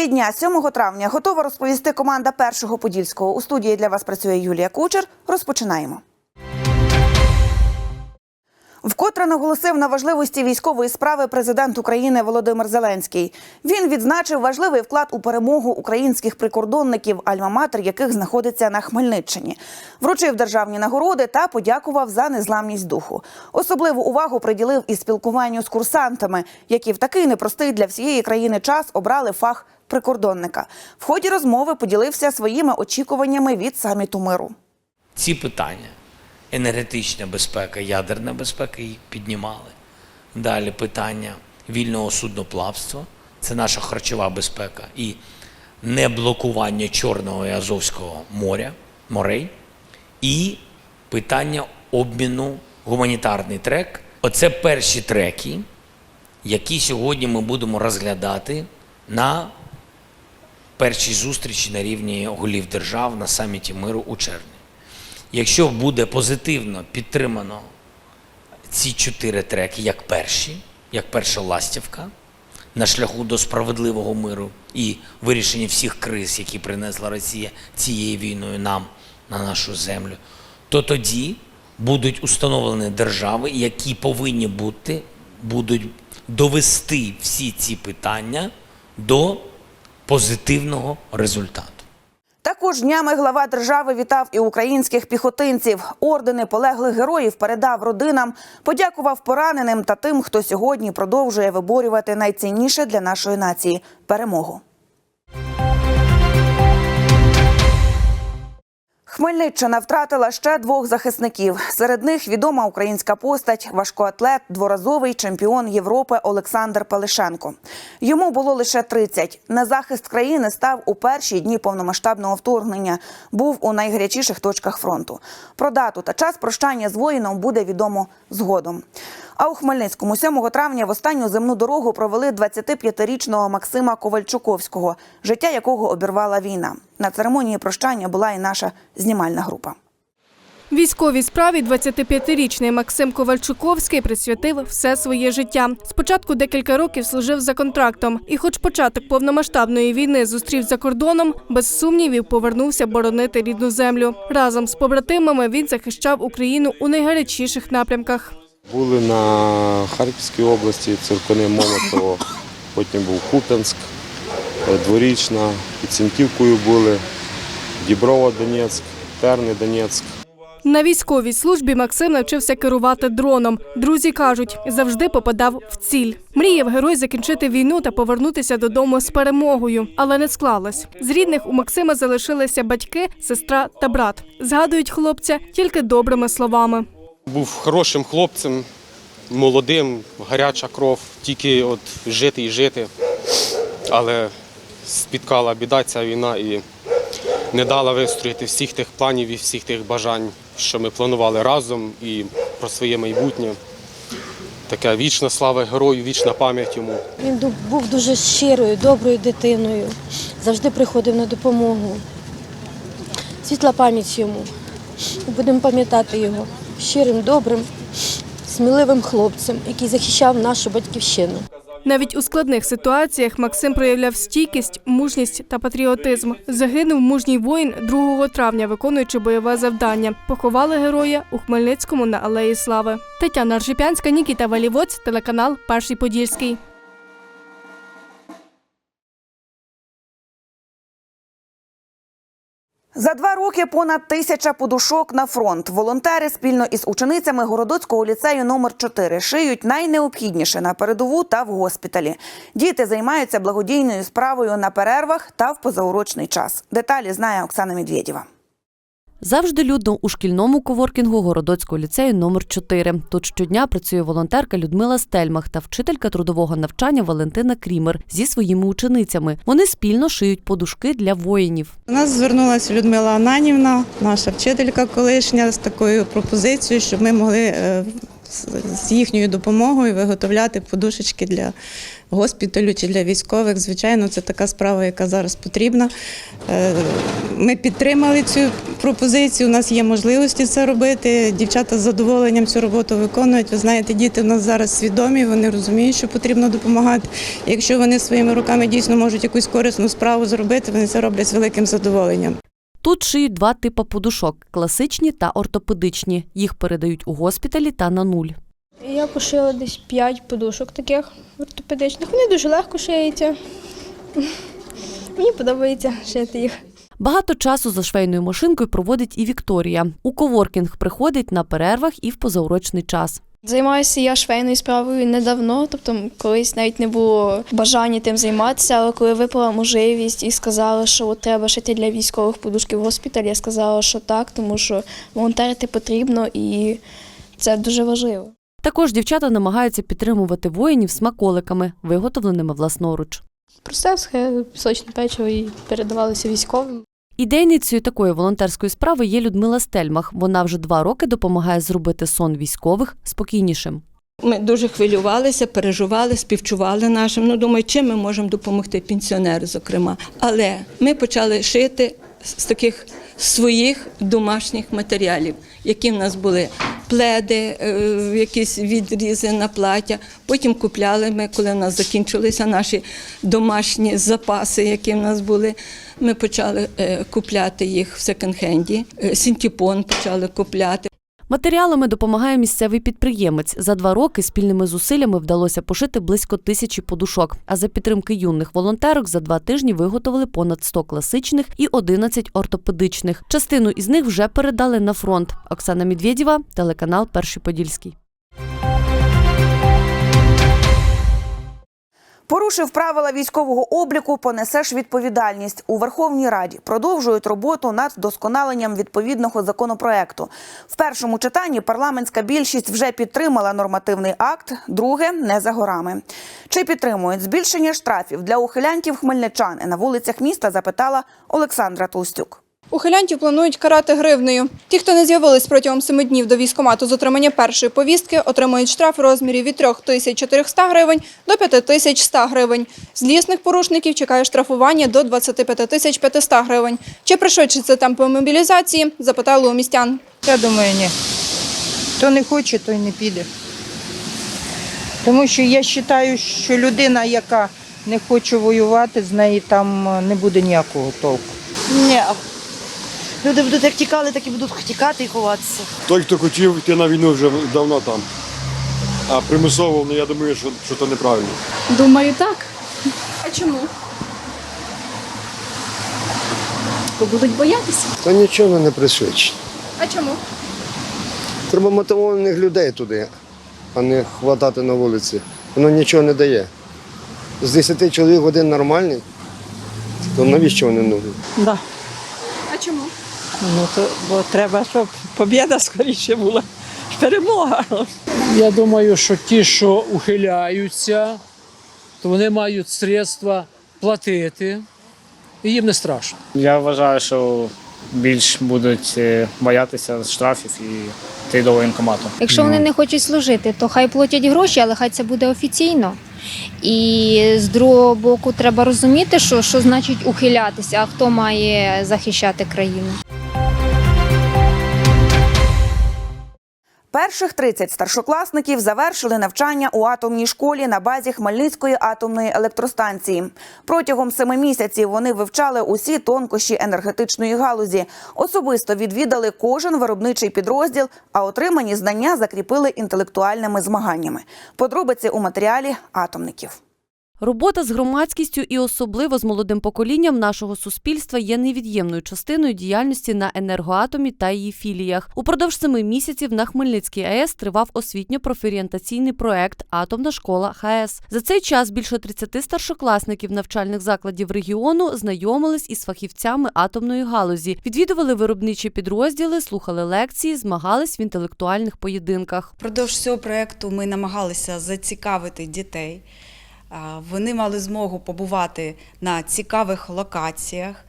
Події дня 7 травня готова розповісти команда першого подільського. У студії для вас працює Юлія Кучер. Розпочинаємо. Вкотре наголосив на важливості військової справи президент України Володимир Зеленський. Він відзначив важливий вклад у перемогу українських прикордонників, альма-матер яких знаходиться на Хмельниччині. Вручив державні нагороди та подякував за незламність духу. Особливу увагу приділив і спілкуванню з курсантами, які в такий непростий для всієї країни час обрали фах прикордонника. В ході розмови поділився своїми очікуваннями від саміту миру. ці питання. Енергетична безпека, ядерна безпека їх піднімали. Далі питання вільного судноплавства, це наша харчова безпека і не блокування Чорного і Азовського моря, морей. І питання обміну гуманітарний трек. Оце перші треки, які сьогодні ми будемо розглядати на першій зустрічі на рівні голів держав на саміті миру у червні. Якщо буде позитивно підтримано ці чотири треки як перші, як перша ластівка на шляху до справедливого миру і вирішення всіх криз, які принесла Росія цією війною нам на нашу землю, то тоді будуть установлені держави, які повинні бути, будуть довести всі ці питання до позитивного результату. Також днями глава держави вітав і українських піхотинців. Ордени полеглих героїв передав родинам, подякував пораненим та тим, хто сьогодні продовжує виборювати найцінніше для нашої нації перемогу. Хмельниччина втратила ще двох захисників. Серед них відома українська постать, важкоатлет, дворазовий чемпіон Європи Олександр Пелишенко. Йому було лише 30. На захист країни став у перші дні повномасштабного вторгнення. Був у найгарячіших точках фронту. Про дату та час прощання з воїном буде відомо згодом. А у Хмельницькому 7 травня в останню земну дорогу провели 25-річного Максима Ковальчуковського, життя якого обірвала війна. На церемонії прощання була і наша знімальна група. Військовій справі 25-річний Максим Ковальчуковський присвятив все своє життя. Спочатку декілька років служив за контрактом, і, хоч початок повномасштабної війни зустрів за кордоном, без сумнівів повернувся боронити рідну землю. Разом з побратимами він захищав Україну у найгарячіших напрямках. Були на Харківській області, Циркони Молотово, потім був Куп'янськ, Дворічна, під Сіньківкою були, Діброва Донецьк, Терни Донецьк. На військовій службі Максим навчився керувати дроном. Друзі кажуть, завжди попадав в ціль. Мріяв герой закінчити війну та повернутися додому з перемогою, але не склалось. З рідних у Максима залишилися батьки, сестра та брат. Згадують хлопця тільки добрими словами. Був хорошим хлопцем, молодим, гаряча кров, тільки от жити і жити. Але спіткала біда ця війна і не дала вистроїти всіх тих планів і всіх тих бажань, що ми планували разом і про своє майбутнє. Така вічна слава герою, вічна пам'ять йому. Він був дуже щирою, доброю дитиною, завжди приходив на допомогу. Світла пам'ять йому. Будемо пам'ятати його щирим, добрим, сміливим хлопцем, який захищав нашу батьківщину. Навіть у складних ситуаціях Максим проявляв стійкість, мужність та патріотизм. Загинув мужній воїн 2 травня, виконуючи бойове завдання. Поховали героя у Хмельницькому на Алеї Слави. Тетяна Аршипянська, Нікіта Валівоць, телеканал Перший Подільський. За два роки понад тисяча подушок на фронт. Волонтери спільно із ученицями Городоцького ліцею номер 4 шиють найнеобхідніше на передову та в госпіталі. Діти займаються благодійною справою на перервах та в позаурочний час. Деталі знає Оксана Медведєва. Завжди людно у шкільному коворкінгу Городоцького ліцею номер 4 Тут щодня працює волонтерка Людмила Стельмах та вчителька трудового навчання Валентина Крімер зі своїми ученицями. Вони спільно шиють подушки для воїнів. У нас звернулася Людмила Ананівна, наша вчителька колишня, з такою пропозицією, щоб ми могли е, з- їхньою допомогою виготовляти подушечки для госпіталю чи для військових. Звичайно, це така справа, яка зараз потрібна. Е, Ми підтримали цю пропозицію. У нас є можливості це робити. Дівчата з задоволенням цю роботу виконують. Ви знаєте, діти в нас зараз свідомі, вони розуміють, що потрібно допомагати. Якщо вони своїми руками дійсно можуть якусь корисну справу зробити, вони це роблять з великим задоволенням. Тут шиють два типи подушок класичні та ортопедичні. Їх передають у госпіталі та на нуль. Я пошила десь 5 подушок таких ортопедичних. Вони дуже легко шиються. Мені подобається шити їх. Багато часу за швейною машинкою проводить і Вікторія. У коворкінг приходить на перервах і в позаурочний час. Займаюся я швейною справою недавно, тобто колись навіть не було бажання тим займатися, але коли випала можливість і сказали, що от треба шити для військових подушки в госпіталі, я сказала, що так, тому що волонтерити потрібно і це дуже важливо. Також дівчата намагаються підтримувати воїнів смаколиками, виготовленими власноруч. Просте схе- пісочне печиво і передавалося військовим. Ідейницею такої волонтерської справи є Людмила Стельмах. Вона вже два роки допомагає зробити сон військових спокійнішим. Ми дуже хвилювалися, переживали, співчували нашим. Ну, думаю, чим ми можемо допомогти пенсіонеру, зокрема. Але ми почали шити з таких своїх домашніх матеріалів, які в нас були пледи, е, якісь відрізи на плаття. Потім купляли ми, коли в нас закінчилися наші домашні запаси, які в нас були. Ми почали е, купляти їх в секонд-хенді. сінтіпон почали купляти. Матеріалами допомагає місцевий підприємець. За два роки спільними зусиллями вдалося пошити близько тисячі подушок. А за підтримки юних волонтерок за два тижні виготовили понад 100 класичних і 11 ортопедичних. Частину із них вже передали на фронт. Оксана Медведєва, телеканал Перший Подільський. Порушив правила військового обліку, понесеш відповідальність. У Верховній Раді продовжують роботу над вдосконаленням відповідного законопроекту. В першому читанні парламентська більшість вже підтримала нормативний акт, друге не за горами. Чи підтримують збільшення штрафів для ухилянтів хмельничан на вулицях міста? Запитала Олександра Толстюк. Ухилянтів планують карати гривнею. Ті, хто не з'явились протягом семи днів до військкомату з отримання першої повістки, отримують штраф у розмірі від 3400 гривень до 5100 гривень. Злісних порушників чекає штрафування до 25 500 гривень. Чи пришвидшиться темпи мобілізації, запитали у містян. Я думаю, ні. Хто не хоче, той не піде. Тому що я вважаю, що людина, яка не хоче воювати, з неї там е, не буде ніякого толку. Ні. Люди будуть як тікали, так і будуть тікати і ховатися. Той, хто хотів йти на війну, вже давно там. А примусово, ну я думаю, що, що це неправильно. Думаю, так. А чому? Бо будуть боятися. Та нічого не пришвидшить. А чому? Треба мотивованих людей туди, а не хватати на вулиці. Воно нічого не дає. З 10 чоловік один нормальний, то навіщо вони нужні? Да. Ну, то, бо треба, щоб побіда скоріше була. Перемога. Я думаю, що ті, що ухиляються, то вони мають средства платити, і їм не страшно. Я вважаю, що більш будуть е, боятися штрафів і йти до воєнкомату. Якщо вони не хочуть служити, то хай платять гроші, але хай це буде офіційно. І з другого боку, треба розуміти, що, що значить ухилятися, а хто має захищати країну. Перших 30 старшокласників завершили навчання у атомній школі на базі Хмельницької атомної електростанції. Протягом семи місяців вони вивчали усі тонкощі енергетичної галузі. Особисто відвідали кожен виробничий підрозділ, а отримані знання закріпили інтелектуальними змаганнями. Подробиці у матеріалі атомників. Робота з громадськістю і особливо з молодим поколінням нашого суспільства є невід'ємною частиною діяльності на енергоатомі та її філіях. Упродовж семи місяців на Хмельницькій АЕС тривав освітньо-профорієнтаційний проект Атомна школа ХАЕС. За цей час більше 30 старшокласників навчальних закладів регіону знайомились із фахівцями атомної галузі, відвідували виробничі підрозділи, слухали лекції, змагались в інтелектуальних поєдинках. Продовж цього проєкту ми намагалися зацікавити дітей. Вони мали змогу побувати на цікавих локаціях,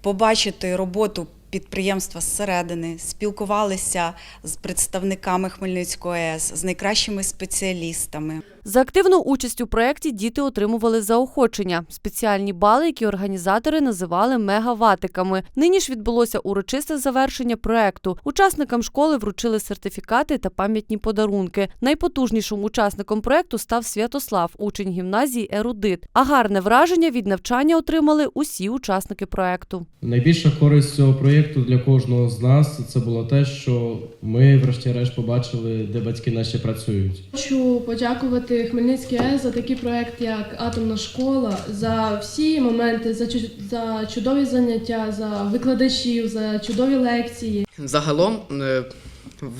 побачити роботу підприємства зсередини, спілкувалися з представниками Хмельницької АЕС, з найкращими спеціалістами. За активну участь у проєкті діти отримували заохочення, спеціальні бали, які організатори називали мегаватиками. Нині ж відбулося урочисте завершення проєкту. Учасникам школи вручили сертифікати та пам'ятні подарунки. Найпотужнішим учасником проєкту став Святослав, учень гімназії Ерудит. А гарне враження від навчання отримали усі учасники проєкту. Найбільша користь цього проєкту для кожного з нас це було те, що ми, врешті-решт, побачили, де батьки наші працюють. Хочу подякувати Хмельницькій АЕС за такий проект, як Атомна школа, за всі моменти, за за чудові заняття, за викладачів, за чудові лекції. Загалом е,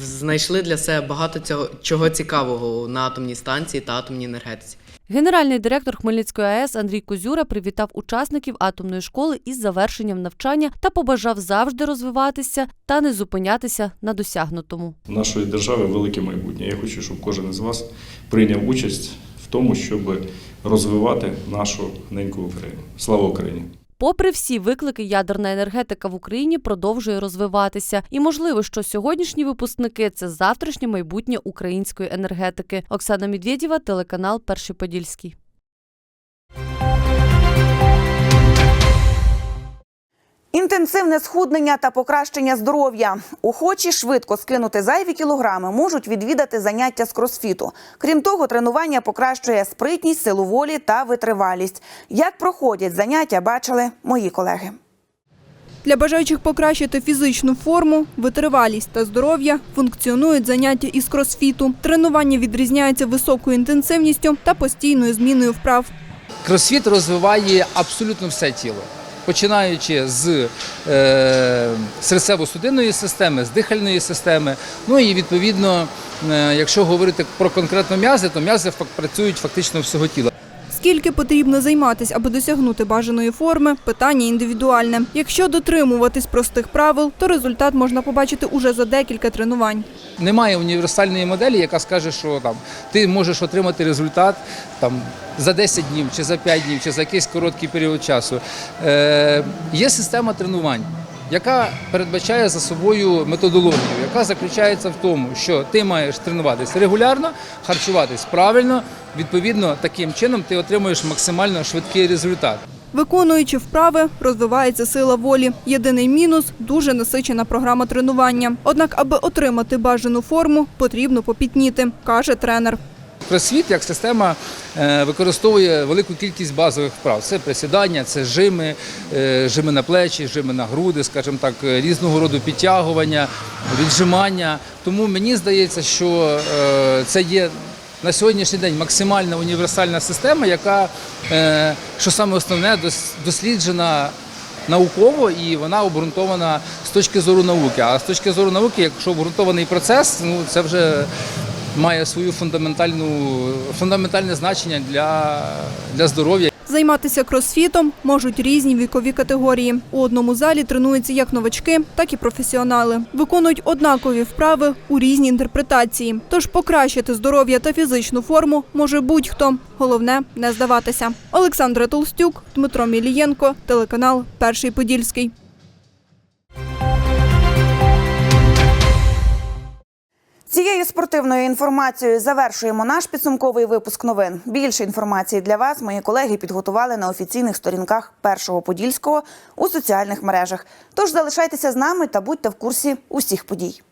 знайшли для себе багато цього чого цікавого на атомній станції та атомній енергетиці. Генеральний директор Хмельницької АЕС Андрій Козюра привітав учасників атомної школи із завершенням навчання та побажав завжди розвиватися та не зупинятися на досягнутому. У нашої держави велике майбутнє. Я хочу, щоб кожен із вас прийняв участь в тому, щоб розвивати нашу неньку Україну. Слава Україні! Попри всі виклики, ядерна енергетика в Україні продовжує розвиватися, і можливо, що сьогоднішні випускники це завтрашнє майбутнє української енергетики. Оксана Медведєва, телеканал Перший Подільський. Інтенсивне схуднення та покращення здоров'я. Охочі швидко скинути зайві кілограми можуть відвідати заняття з кросфіту. Крім того, тренування покращує спритність, силу волі та витривалість. Як проходять заняття, бачили мої колеги. Для бажаючих покращити фізичну форму, витривалість та здоров'я функціонують заняття із кросфіту. Тренування відрізняється високою інтенсивністю та постійною зміною вправ. Кросфіт розвиває абсолютно все тіло, починаючи з е, серцево-судинної системи, з дихальної системи. Ну і відповідно, е, якщо говорити про конкретно м'язи, то м'язи працюють фактично всього тіла. Скільки потрібно займатися, аби досягнути бажаної форми, питання індивідуальне. Якщо дотримуватись простих правил, то результат можна побачити уже за декілька тренувань. Немає універсальної моделі, яка скаже, що там ти можеш отримати результат там за 10 днів, чи за 5 днів, чи за якийсь короткий період часу. Е, є система тренувань. Яка передбачає за собою методологію, яка заключається в тому, що ти маєш тренуватись регулярно, харчуватись правильно. Відповідно, таким чином ти отримуєш максимально швидкий результат. Виконуючи вправи, розвивається сила волі. Єдиний мінус дуже насичена програма тренування. Однак, аби отримати бажану форму, потрібно попітніти, каже тренер. Кросфіт як система е, використовує велику кількість базових вправ. Це присідання, це жими, е, жими на плечі, жими на груди, скажімо так, е, різного роду підтягування, віджимання. Тому мені здається, що це є на сьогоднішній день максимальна універсальна система, яка, що саме основне, досліджена науково і вона обґрунтована з точки зору науки. А з точки зору науки, якщо обґрунтований процес, ну це вже має свою фундаментальну фундаментальне значення для, для здоров'я. Займатися кросфітом можуть різні вікові категорії. У одному залі тренуються як новачки, так і професіонали. Виконують однакові вправи у різні інтерпретації. Тож покращити здоров'я та фізичну форму може будь-хто. Головне не здаватися. Олександра Толстюк, Дмитро Мілієнко, телеканал Перший Подільський. Цією спортивною інформацією завершуємо наш підсумковий випуск новин. Більше інформації для вас мої колеги підготували на офіційних сторінках першого подільського у соціальних мережах. Тож залишайтеся з нами та будьте в курсі усіх подій.